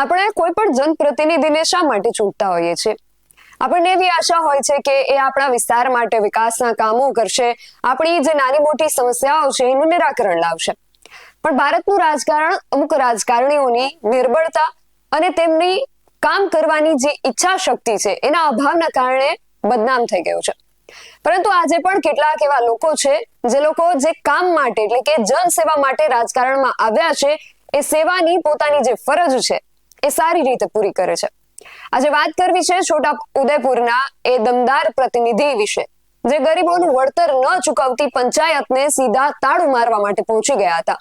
આપણે કોઈ પણ જનપ્રતિનિધિને શા માટે ચૂંટતા હોઈએ છીએ? આપણને એવી આશા હોય છે કે એ આપણા વિસ્તાર માટે વિકાસના કામો કરશે, આપણી જે નાની મોટી સમસ્યાઓ છે એનું નિરાકરણ લાવશે. પણ ભારતનું રાજકારણ અમુક રાજકારણીઓની નિર્બળતા અને તેમની કામ કરવાની જે ઈચ્છા શક્તિ છે એના અભાવના કારણે બદનામ થઈ ગયું છે. પરંતુ આજે પણ કેટલાક એવા લોકો છે જે લોકો જે કામ માટે એટલે કે જનસેવા માટે રાજકારણમાં આવ્યા છે, એ સેવાની પોતાની જે ફરજ છે એ સારી રીતે પૂરી કરે છે. આજે વાત કરવી છે છોટા ઉદયપુરના એ દમદાર પ્રતિનિધિ વિશે, જે ગરીબોનું વળતર ન ચૂકવતી પંચાયતને સીધા તાળું મારવા માટે પહોંચી ગયા હતા.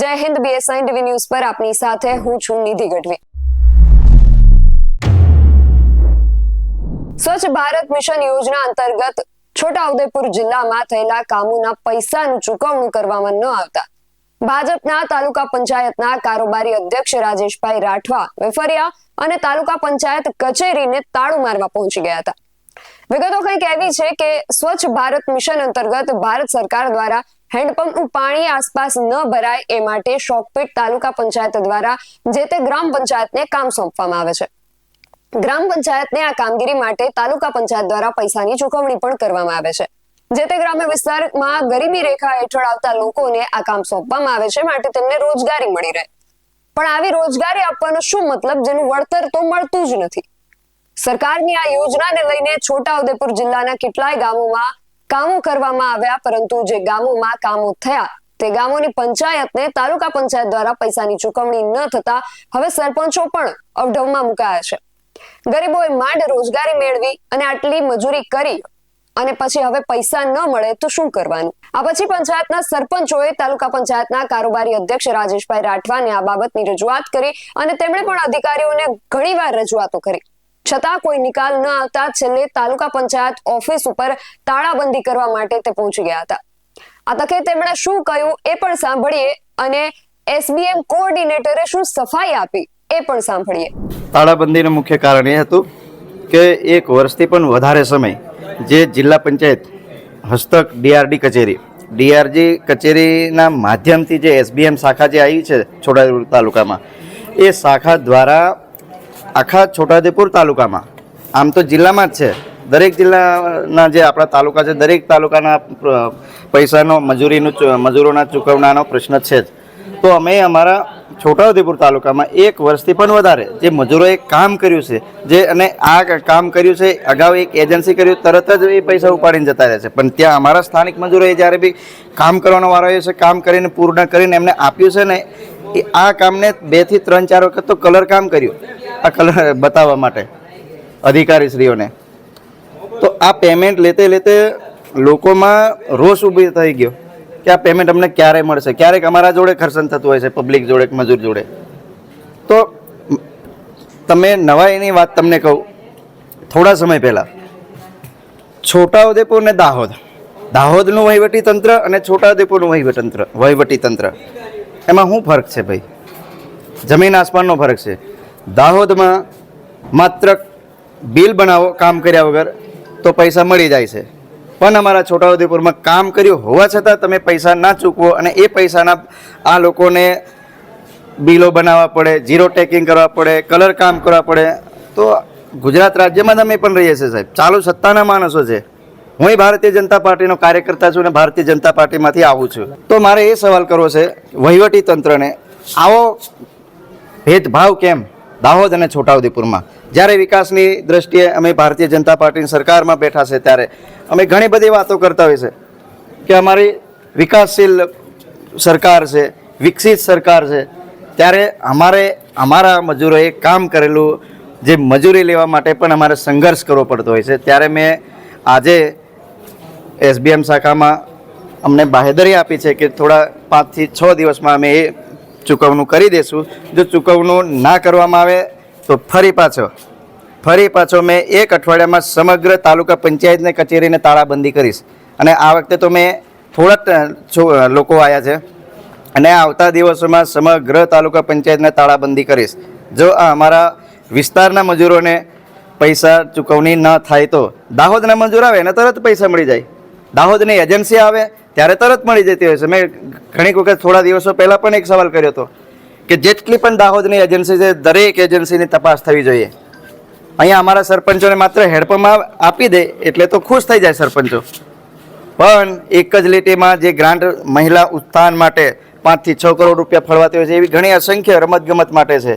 જય હિન્દ બીએસઆઈ ટીવી ન્યૂઝ પર આપની સાથે હું છું નિધિ ગઢવી. સ્વચ્છ ભારત મિશન યોજના અંતર્ગત છોટા ઉદેપુર જિલ્લામાં થયેલા કામોના પૈસાનું ચૂકવણું કરવામાં ન આવતા. ભાજપના તાલુકા પંચાયતના કારોબારી અધ્યક્ષ રાજેશભાઈ રાઠવા વેફરિયા અને તાલુકા પંચાયત કચેરીને તાળું મારવા પહોંચી ગયા હતા. વિગતો કંઈક એવી છે કે સ્વચ્છ ભારત મિશન અંતર્ગત ભારત સરકાર દ્વારા હેન્ડપંપનું પાણી આસપાસ ન ભરાય એ માટે શોકપીટ તાલુકા પંચાયત દ્વારા જે તે ગ્રામ પંચાયતને કામ સોંપવામાં આવે છે. ગ્રામ પંચાયતને આ કામગીરી માટે તાલુકા પંચાયત દ્વારા પૈસાની ચૂકવણી પણ કરવામાં આવે છે. જે તે ગ્રામ્ય વિસ્તારમાં ગરીબી રેખા હેઠળ આવતા લોકોને આ કામ સોંપવામાં આવે છે માટે તેમને રોજગારી મળી રહે. પણ આવી રોજગારી આપવાનો શું મતલબ? જેનું વળતર તો મળતું જ નથી. સરકારની આ યોજનાને લઈને છોટાઉદેપુર જિલ્લાના કેટલાય ગામોમાં કામો કરવામાં આવ્યા, પરંતુ જે ગામોમાં કામો થયા, તે ગામોની પંચાયતને તાલુકા પંચાયત દ્વારા પૈસાની ચૂકવણી ન થતા હવે સરપંચો પણ અવઢવમાં મુકાયા છે. ગરીબોએ માંડ રોજગારી મેળવી અને આટલી મજૂરી કરી અને પછી હવે પૈસા ન મળે તો શું કરવાનું? આ પછી પંચાયતના સરપંચોએ તાલુકા પંચાયતના કારોબારી અધ્યક્ષ રાજેશભાઈ રાઠવાને આ બાબતની રજૂઆત કરી અને તેમણે પણ અધિકારીઓને ઘણીવાર રજૂઆતો કરી. છતાં કોઈ નિકાલ ન આવતા છેલ્લે તાલુકા પંચાયત ઓફિસ ઉપર તાળાબંધી કરવા માટે તે પહોંચી ગયા હતા. આ તકે તેમણે શું કહ્યું એ પણ સાંભળીએ અને એસબીએમ કોઓર્ડિનેટરે શું સફાઈ આપી એ પણ સાંભળીએ. તાળાબંધીનું મુખ્ય કારણ એ હતું કે એક વર્ષથી પણ વધારે સમય જે જિલ્લા પંચાયત હસ્તક ડીઆરડી કચેરી, ડીઆરજી કચેરીના માધ્યમથી જે એસબીએમ શાખા જે આવી છે છોટાઉદેપુર તાલુકામાં, એ શાખા દ્વારા આખા છોટાઉદેપુર તાલુકામાં, આમ તો જિલ્લામાં જ છે, દરેક જિલ્લાના જે આપણા તાલુકા છે, દરેક તાલુકાના પૈસાનો, મજૂરીનું મજૂરોના ચૂકવણાનો પ્રશ્ન છે જ. તો અમે અમારા છોટાઉદેપુર તાલુકામાં એક વર્ષથી પણ વધારે જે મજૂરોએ કામ કર્યું છે, જે અને આ કામ કર્યું છે, અગાઉ એક એજન્સી કર્યું, તરત જ એ પૈસા ઉપાડીને જતા રહે છે. પણ ત્યાં અમારા સ્થાનિક મજૂરોએ જ્યારે બી કામ કરવાનો વારો આવ્યો છે, કામ કરીને, પૂર્ણ કરીને એમને આપ્યું છે ને, એ આ કામને બેથી ત્રણ ચાર વખત તો કલર કામ કર્યું. આ કલર બતાવવા માટે અધિકારીશ્રીઓને. તો આ પેમેન્ટ લેતે લેતે લોકોમાં રોષ ઊભી થઈ ગયો. કે આ પેમેન્ટ અમને ક્યારે મળશે? ક્યારેક અમારા જોડે ખર્ચન થતું હોય છે પબ્લિક જોડે મજૂર જોડે. તો તમે નવાઈની વાત તમને કહું, થોડા સમય પહેલાં. છોટાઉદેપુર ને દાહોદ. દાહોદનું વહીવટી તંત્ર અને છોટાઉદેપુરનું વહીવટતંત્ર વહીવટી તંત્ર એમાં શું ફરક છે ભાઈ? જમીન આસમાનનો ફરક છે. દાહોદમાં માત્ર બિલ બનાવો, કામ કર્યા વગર તો પૈસા મળી જાય છે. પણ અમારા છોટાઉદેપુરમાં કામ કર્યું હોવા છતાં તમે પૈસા ના ચૂકવો અને એ પૈસાના આ લોકોને બિલો બનાવવા પડે જીરો ટેકિંગ કરવા પડે, કલર કામ કરવા પડે. તો ગુજરાત રાજ્યમાં તમે પણ રહીએ છીએ સાહેબ. ચાલુ સત્તાના માણસો છે. હું ભારતીય જનતા પાર્ટીનો કાર્યકર્તા છું અને ભારતીય જનતા પાર્ટીમાંથી આવું છું. તો મારે એ સવાલ કરવો છે વહીવટી તંત્રને. આવો ભેદભાવ કેમ? દાહોદ અને છોટાઉદેપુરમાં. જ્યારે વિકાસની દ્રષ્ટિએ અમે ભારતીય જનતા પાર્ટીની સરકારમાં બેઠા છે ત્યારે અમે ઘણી બધી વાતો કરતા હોય છે કે અમારી વિકાસશીલ સરકાર છે, વિકસિત સરકાર છે, ત્યારે અમારે, અમારા મજૂરોએ કામ કરેલું જે મજૂરી લેવા માટે પણ અમારે સંઘર્ષ કરવો પડતો હોય છે. ત્યારે મેં આજે એસબીએમ શાખામાં અમને બાહેદરી આપી છે કે થોડા પાંચથી છ દિવસમાં અમે એ ચૂકવણું કરી દઈશું જો ચૂકવણું ના કરવામાં આવે, તો ફરી પાછો ફરી પાછો મેં એક અઠવાડિયામાં સમગ્ર તાલુકા પંચાયતને કચેરીને તાળાબંધી કરીશ. અને આ વખતે તો મેં થોડા લોકો આવ્યા છે. અને આવતા દિવસોમાં સમગ્ર તાલુકા પંચાયતને તાળાબંધી કરીશ. જો આ અમારા વિસ્તારના મજૂરોને પૈસા ચૂકવણી ન થાય તો, દાહોદના મજૂર આવે, એને તરત પૈસા મળી જાય. દાહોદની એજન્સી આવે ત્યારે તરત મળી જતી હોય છે. મેં ઘણી વખત થોડા દિવસો પહેલાં પણ એક સવાલ કર્યો હતો કે જેટલી પણ દાહોદની એજન્સી છે, દરેક એજન્સીની તપાસ થવી જોઈએ. અહીંયા અમારા સરપંચોને માત્ર હેડપંપમાં આપી દે એટલે તો ખુશ થઈ જાય સરપંચો. પણ એક જ લીટીમાં જે ગ્રાન્ટ મહિલા ઉત્થાન માટે પાંચથી છ કરોડ રૂપિયા ફળવાતી હોય છે, એવી ઘણી અસંખ્ય રમતગમત માટે છે.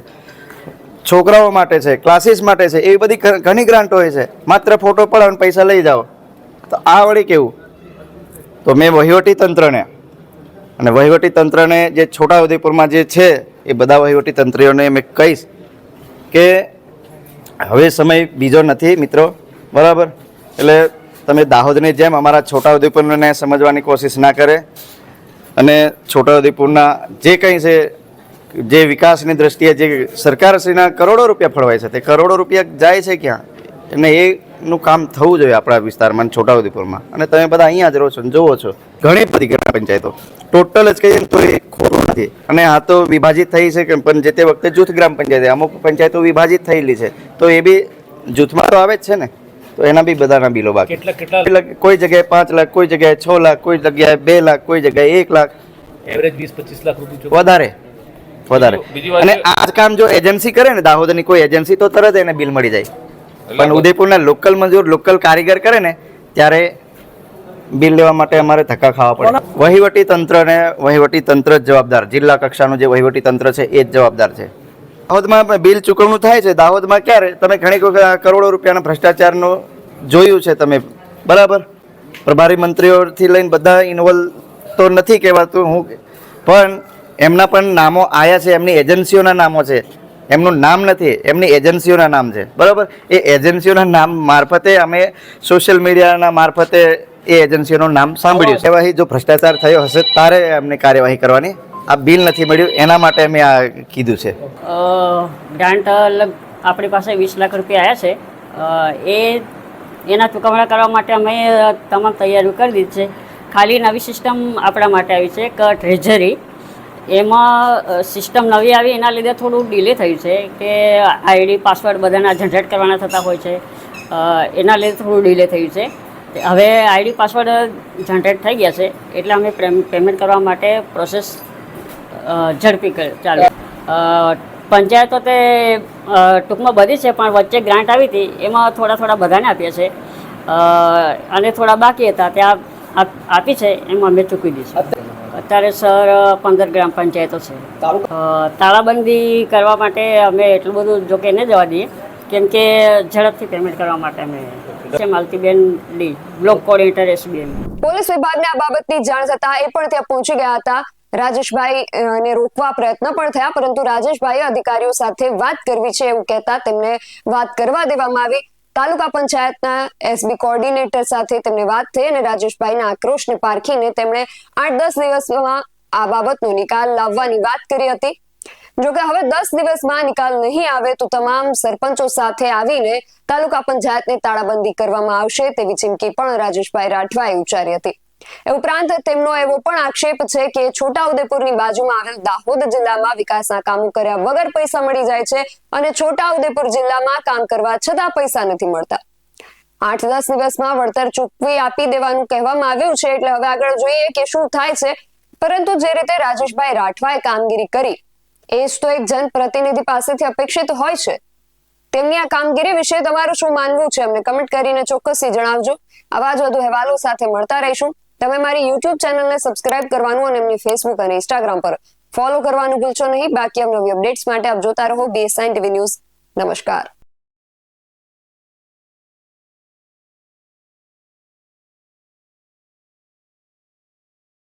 છોકરાઓ માટે છે, ક્લાસીસ માટે છે, એવી બધી ઘણી ગ્રાન્ટો હોય છે. માત્ર ફોટો પડાવો અને પૈસા લઈ જાઓ. તો આ વળી કેવું? તો મેં વહીવટી તંત્રને અને વહીવટી તંત્રને જે છોટાઉદેપુરમાં જે છે, એ બધા વહીવટી તંત્રીઓને મેં કહીશ કે હવે સમય બીજો નથી, મિત્રો. બરાબર? એટલે તમે દાહોદની જેમ અમારા છોટાઉદેપુરને સમજવાની કોશિશ ના કરે અને છોટાઉદેપુરના જે કંઈ છે, જે વિકાસની દ્રષ્ટિએ જે સરકારશ્રીના કરોડો રૂપિયા ફળવાય છે, તે કરોડો રૂપિયા જાય છે ક્યાં? અને એનું કામ થવું જોઈએ આપણા વિસ્તારમાં છોટાઉદેપુરમાં. અને તમે બધા અહીંયા જ રહો છો જુઓ જોવો છો. ઘણી બધી ગ્રામ પંચાયતો. ટોટલ જ કહીએ તો એ ખોટું નથી. અને આ તો વિભાજિત થઈ છે કે પણ જે તે વખતે જૂથ ગ્રામ પંચાયત અમુક પંચાયતો વિભાજિત થયેલી છે. તો એ બી જૂથમાં તો આવે જ છે ને. તો એના બી બધાના બિલો બાકી. કોઈ જગ્યાએ પાંચ લાખ કોઈ જગ્યાએ છ લાખ કોઈ જગ્યાએ બે લાખ કોઈ જગ્યાએ એક લાખ. એવરેજ વીસ પચીસ લાખ રૂપિયા વધારે. વધારે. અને આ કામ જો એજન્સી કરે ને દાહોદની કોઈ એજન્સી તો તરત એને બિલ મળી જાય. પણ ઉદયપુરના લોકલ મજૂર લોકલ કારીગર કરે ને ત્યારે બિલ લેવા માટે અમારે ધક્કા ખાવા પડે. વહીવટી તંત્ર ને વહીવટી તંત્ર જ જવાબદાર. જિલ્લા કક્ષાનું જે વહીવટી તંત્ર છે એ જ જવાબદાર છે. દાહોદમાં બિલ ચૂકવણું થાય છે. દાહોદમાં ક્યારે? તમે ઘણી વખત કરોડો રૂપિયાના ભ્રષ્ટાચારનું જોયું છે તમે. બરાબર? પ્રભારી મંત્રીઓથી લઈને બધા ઇન્વોલ્વ તો નથી કહેવાતું હું. પણ એમના પણ નામો આયા છે એમની એજન્સીઓના નામો છે. એમનું નામ નથી એમની એજન્સીઓના નામ છે. બરાબર? એ એજન્સીઓના નામ મારફતે અમે સોશિયલ મીડિયાના મારફતે એ એજન્સીઓનું નામ સાંભળ્યું. છે એવા જો ભ્રષ્ટાચાર થયો હશે તારે એમને કાર્યવાહી કરવાની. આ બિલ નથી મળ્યું એના માટે અમે આ કીધું છે. ગ્રાન્ટ આપણી પાસે વીસ લાખ રૂપિયા આવ્યા છે. એ એના ચૂકવણા કરવા માટે અમે તમામ તૈયારીઓ કરી દીધી છે. ખાલી નવી સિસ્ટમ આપણા માટે આવી છે એક ટ્રેઝરી. એમાં સિસ્ટમ નવી આવી, એના લીધે થોડું ડિલે થયું છે કે આઈડી પાસવર્ડ બધાના જનરેટ કરવાના થતા હોય છે. એના લીધે થોડું ડિલે થયું છે. હવે આઈડી પાસવર્ડ જનરેટ થઈ ગયા છે, એટલે અમે પેમેન્ટ કરવા માટે પ્રોસેસ ઝડપી ચાલુ. પંચાયતો તે ટૂંકમાં બધી છે, પણ વચ્ચે ગ્રાન્ટ આવી હતી, એમાં થોડા થોડા બધાને આપ્યા છે. અને થોડા બાકી હતા ત્યાં આપ- છે, એમાં અમે ચૂકવી દઈશું. અત્યારે સર પંદર ગ્રામ પંચાયતો છે. તાળાબંધી કરવા માટે અમે એટલું બધું જોકે ન જવા દઈએ. કેમ કે ઝડપથી પેમેન્ટ કરવા માટે અમે છે Maltiben D block coordinator SBM. Police વિભાગને આ બાબતની જાણ થતા એ પણ ત્યાં પહોંચી ગયા હતા. રાજેશભાઈ ને રોકવા પ્રયત્ન પણ થયા પરંતુ રાજેશભાઈએ અધિકારીઓ સાથે વાત કરવી છે એવું કહેતા તેમને વાત કરવા દેવામાં આવી. તાલુકા પંચાયતના એસબી કોર્ડિનેટર સાથે તેમની વાત થઈ અને રાજેશભાઈના આક્રોશને પારખીને તેમણે આઠ દસ દિવસમાં આ બાબતનો નિકાલ લાવવાની વાત કરી હતી. જોકે હવે દસ દિવસમાં નિકાલ નહીં આવે તો તમામ સરપંચો સાથે આવીને તાલુકા પંચાયતને તાળાબંધી કરવામાં આવશે તેવી ચીમકી પણ રાજેશભાઈ રાઠવાએ ઉચ્ચારી હતી. એ ઉપરાંત તેમનો એવો પણ આક્ષેપ છે કે છોટાઉદેપુરની બાજુમાં આવેલ દાહોદ જિલ્લામાં વિકાસના કામો કર્યા વગર પૈસા મળી જાય છે અને છોટાઉદેપુર જિલ્લામાં કામ કરવા છતાં પૈસા નથી મળતા. આઠ દસ દિવસમાં વળતર ચૂકવી આપી દેવાનું કહેવામાં આવ્યું છે એટલે હવે આગળ જોઈએ કે શું થાય છે. પરંતુ જે રીતે રાજેશભાઈ રાઠવાએ કામગીરી કરી, એ જ તો એક જનપ્રતિનિધિ પાસેથી અપેક્ષિત હોય છે. તેમની આ કામગીરી વિશે તમારું શું માનવું છે? અમને કમેન્ટ કરીને ચોક્કસથી જણાવજો. આવા જ વધુ અહેવાલો સાથે મળતા રહીશું. તમે મારી યુટ્યુબ ચેનલને સબસ્ક્રાઇબ કરવાનું અને એમની ફેસબુક અને ઇન્સ્ટાગ્રામ પર ફોલો કરવાનું ભૂલશો નહીં. બાકી અમને અપડેટ્સ માટે આપ જોતા રહો. બીએસઆઈ ટીવી ન્યૂઝ નમસ્કાર.